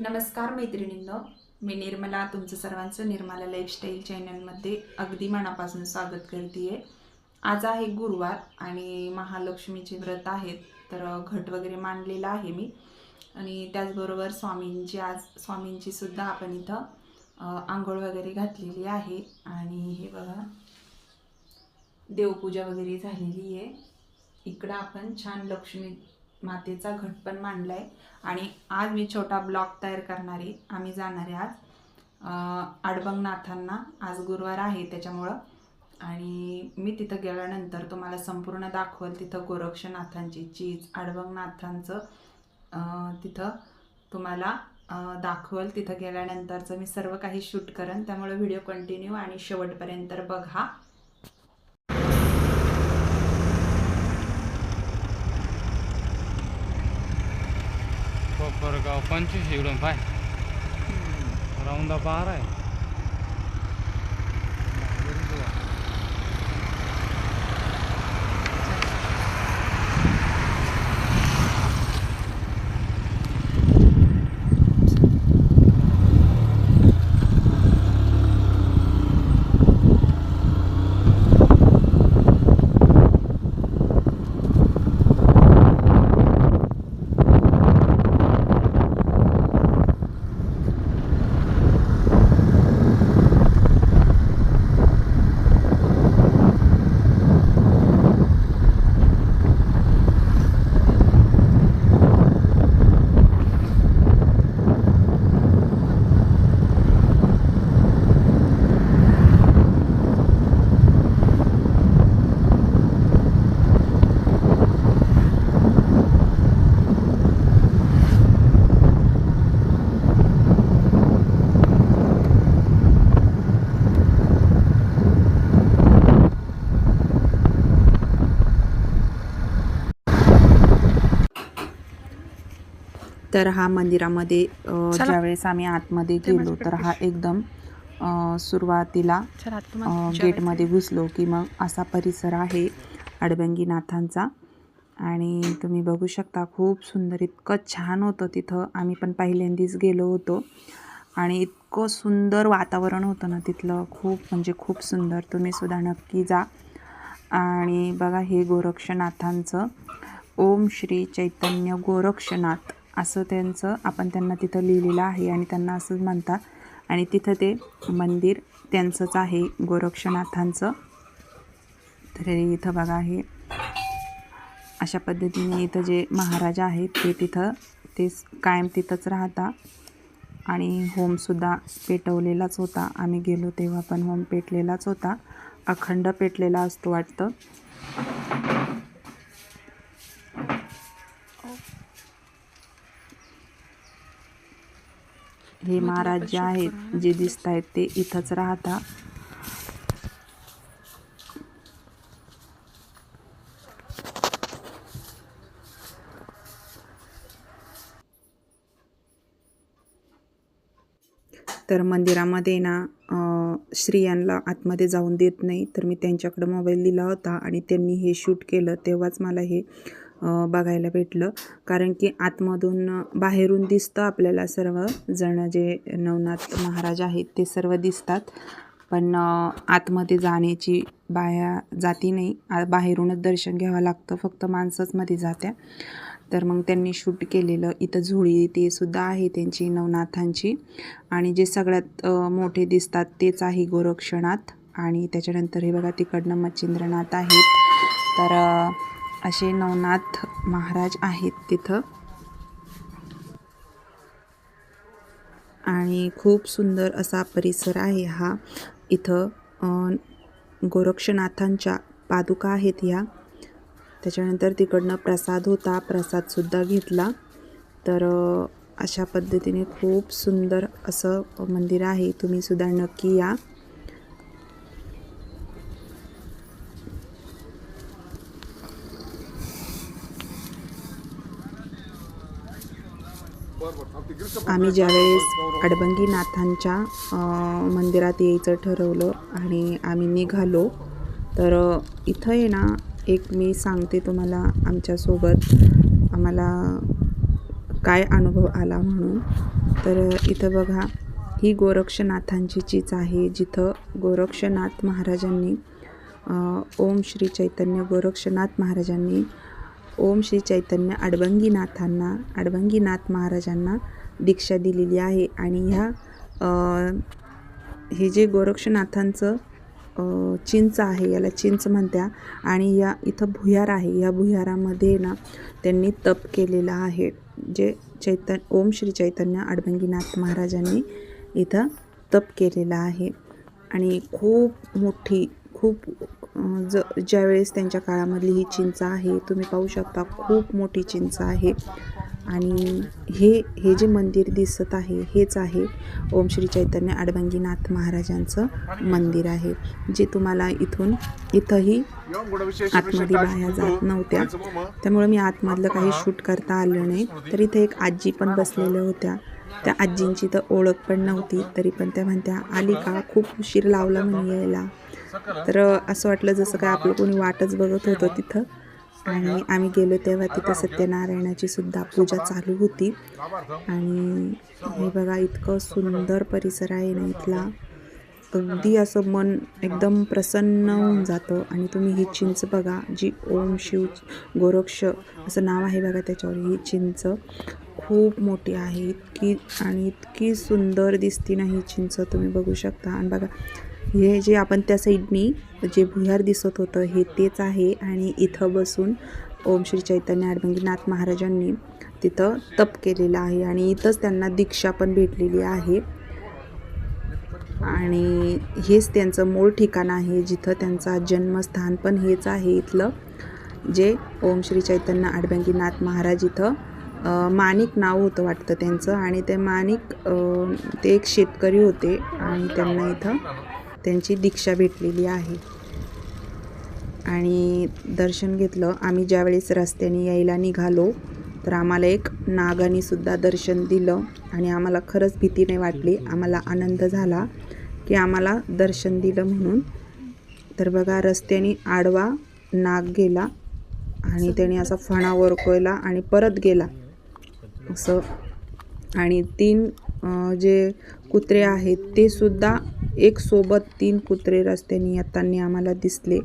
नमस्कार मैत्रिणींनो मी निर्मला तुमचं सर्वांचं निर्मला लाईफस्टाईल चॅनलमध्ये अगदी मनापासून स्वागत करते आहे आज आहे गुरुवार आणि महालक्ष्मीचे व्रत आहेत तर घट वगैरे मांडलेला आहे मी. आणि त्याचबरोबर स्वामींची आज स्वामींची सुद्धा आपण इथं आंघोळ वगैरे घातलेली आहे. आणि हे बघा देवपूजा वगैरे झालेली आहे. इकडं आपण छान लक्ष्मी मातेचा घट पण मांडला आहे आणि आज मी छोटा ब्लॉग तयार करणार आहे. आम्ही जाणार आहे आज आडबंगनाथांना. आज गुरुवार आहे त्याच्यामुळं. आणि मी तिथं गेल्यानंतर तुम्हाला संपूर्ण दाखवल तिथं गोरक्षनाथांची चीज आडबंगनाथांचं तिथं तुम्हाला दाखवल. तिथं गेल्यानंतरचं मी सर्व काही शूट करेन. त्यामुळे व्हिडिओ कंटिन्यू आणि शेवटपर्यंत बघा. कोपरगाव पंचवीस इकडून पाय. राऊंडा बारा आहे. तर हा मंदिरामध्ये ज्यावेळेस आम्ही आतमध्ये गेलो तर हा एकदम सुरुवातीला गेटमध्ये घुसलो की मग असा परिसर आहे अडबंगीनाथांचा आणि तुम्ही बघू शकता खूप सुंदर इतकं छान होतं तिथं. आम्ही पण पहिल्यांदाच गेलो होतो. आणि इतकं सुंदर वातावरण होतं ना तिथलं. खूप म्हणजे खूप सुंदर. तुम्ही सुद्धा नक्की जा. आणि बघा हे गोरक्षनाथांचं. ओम श्री चैतन्य गोरक्षनाथ. असं त्यांचं आपण त्यांना तिथं लिहिलेलं आहे आणि त्यांना असंच म्हणतात. आणि तिथं ते मंदिर त्यांचंच आहे गोरक्षनाथांचं. तर इथं बघा हे अशा पद्धतीने इथं जे महाराजा आहेत ते तिथं ते कायम तिथंच राहता. आणि होमसुद्धा पेटवलेलाच होता. आम्ही गेलो तेव्हा पण होम पेटलेलाच होता. अखंड पेटलेला असतो वाटतं. हे महाराज जे आहेत जे दिसत आहेत ते इथंच राहता. तर मंदिरामध्ये ना अं, स्त्रियांना आतमध्ये जाऊन देत नाही तर मी त्यांच्याकडं मोबाईल दिला होता आणि त्यांनी हे शूट केलं. तेव्हाच मला हे बघायला भेटलं. कारण की आतमधून बाहेरून दिसतं आपल्याला सर्व जण जे नवनाथ महाराज आहेत ते सर्व दिसतात. पण आतमध्ये जाण्याची बाया जाती नाही. आ- बाहेरूनच दर्शन घ्यावं लागतं. फक्त माणसंच मध्ये जात्या. तर मग त्यांनी शूट केलेलं. इथं झोळी ते सुद्धा आहे त्यांची नवनाथांची. आणि जे सगळ्यात मोठे दिसतात तेच आहे गोरक्षनाथ. आणि त्याच्यानंतर हे बघा तिकडनं मच्छिंद्रनाथ आहेत. तर असे नवनाथ महाराज आहेत तिथं. आणि खूप सुंदर असा परिसर आहे हा. इथं गोरक्षनाथांच्या पादुका आहेत ह्या त्याच्यानंतर तिकडनं प्रसाद होता. प्रसादसुद्धा घेतला. तर अशा पद्धतीने खूप सुंदर असं मंदिर आहे. तुम्ही सुद्धा नक्की या. आम्ही ज्यावेळेस अडबंगीनाथांच्या मंदिरात यायचं ठरवलं आणि आम्ही निघालो तर इथं आहे ना एक मी सांगते तुम्हाला आमच्यासोबत. आम्हाला काय अनुभव आला म्हणून. तर इथं बघा ही गोरक्षनाथांची चीच आहे जिथं गोरक्षनाथ महाराजांनी ओम श्री चैतन्य गोरक्षनाथ महाराजांनी ओम श्री चैतन्य अडबंगीनाथांना अडबंगीनाथ महाराजांना दीक्षा दिलेली आहे. आणि ह्या हे जे गोरक्षनाथांचं चिंच आहे याला चिंच म्हणत्या. आणि या इथं भुयार आहे. या भुयारामध्ये ना त्यांनी तप केलेला आहे. जे चैतन ओम श्री चैतन्य अडबंगीनाथ महाराजांनी इथं तप केलेला आहे. आणि खूप मोठी खूप ज ज्यावेळेस त्यांच्या काळामधली ही चिंच आहे तुम्ही पाहू शकता खूप मोठी चिंच आहे. आणि हे हे जे मंदिर दिसत आहे हेच आहे ओम श्री चैतन्य अडबंगीनाथ महाराजांचं मंदिर आहे जे तुम्हाला इथून इथंही आतमध्ये बाया जात नव्हत्या. त्यामुळे मी आतमधलं काही शूट करता आलं नाही. तर इथे एक आजी पण बसलेल्या होत्या. त्या आजींची तर ओळख पण नव्हती तरी पण त्या म्हणत्या आली का खूप उशीर लावला म्हणून यायला. तर असं वाटलं जसं काय आपलं कोणी वाटच बघत होतं तिथं. आणि आम्ही गेलो तेव्हा तिथं सत्यनारायणाची सुद्धा पूजा चालू होती. आणि हे बघा इतकं सुंदर परिसर आहे ना इथला. अगदी असं मन एकदम प्रसन्न होऊन जातं. आणि तुम्ही ही चिंच बघा जी ओम शिव गोरक्ष असं नाव आहे बघा त्याच्यावर ही चिंच खूप मोठी आहे. इतकी आणि इतकी सुंदर दिसती ना ही चिंच तुम्ही बघू शकता. आणि बघा हे जे आपण त्या साईडनी जे भुयार दिसत होतं हे तेच आहे. आणि इथं बसून ओम श्री चैतन्य अडबंगीनाथ महाराजांनी तिथं तप केलेलं आहे. आणि इथंच त्यांना दीक्षा पण भेटलेली आहे. आणि हेच त्यांचं मूळ ठिकाण आहे. जिथं त्यांचा जन्मस्थान पण हेच आहे इथलं. जे ओम श्री चैतन्य अडबंगीनाथ महाराज इथं माणिक नाव होतं वाटतं त्यांचं. आणि ते माणिक ते एक शेतकरी होते. आणि त्यांना इथं त्यांची दीक्षा भेटलेली आहे. आणि दर्शन घेतलं. आम्ही ज्यावेळेस रस्त्याने यायला निघालो तर आम्हाला एक नागानेसुद्धा दर्शन दिलं आणि आम्हाला खरंच भीती नाही वाटली. आम्हाला आनंद झाला की आम्हाला दर्शन दिलं म्हणून. तर बघा रस्त्याने आडवा नाग गेला आणि त्याने असा फणा वरकोयला आणि परत गेला. असं. आणि तीन जे कुत्रे आहेत ते सुद्धा एक सोबत तीन कुत्रे रस्त्याने येताना आम्हाला दिसले.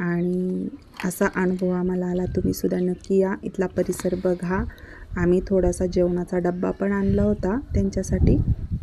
आणि असा अनुभव आम्हाला आला. तुम्ही सुद्धा नक्की या. इथला परिसर बघा. आम्ही थोडासा जेवणाचा डब्बा पण आणला होता त्यांच्यासाठी.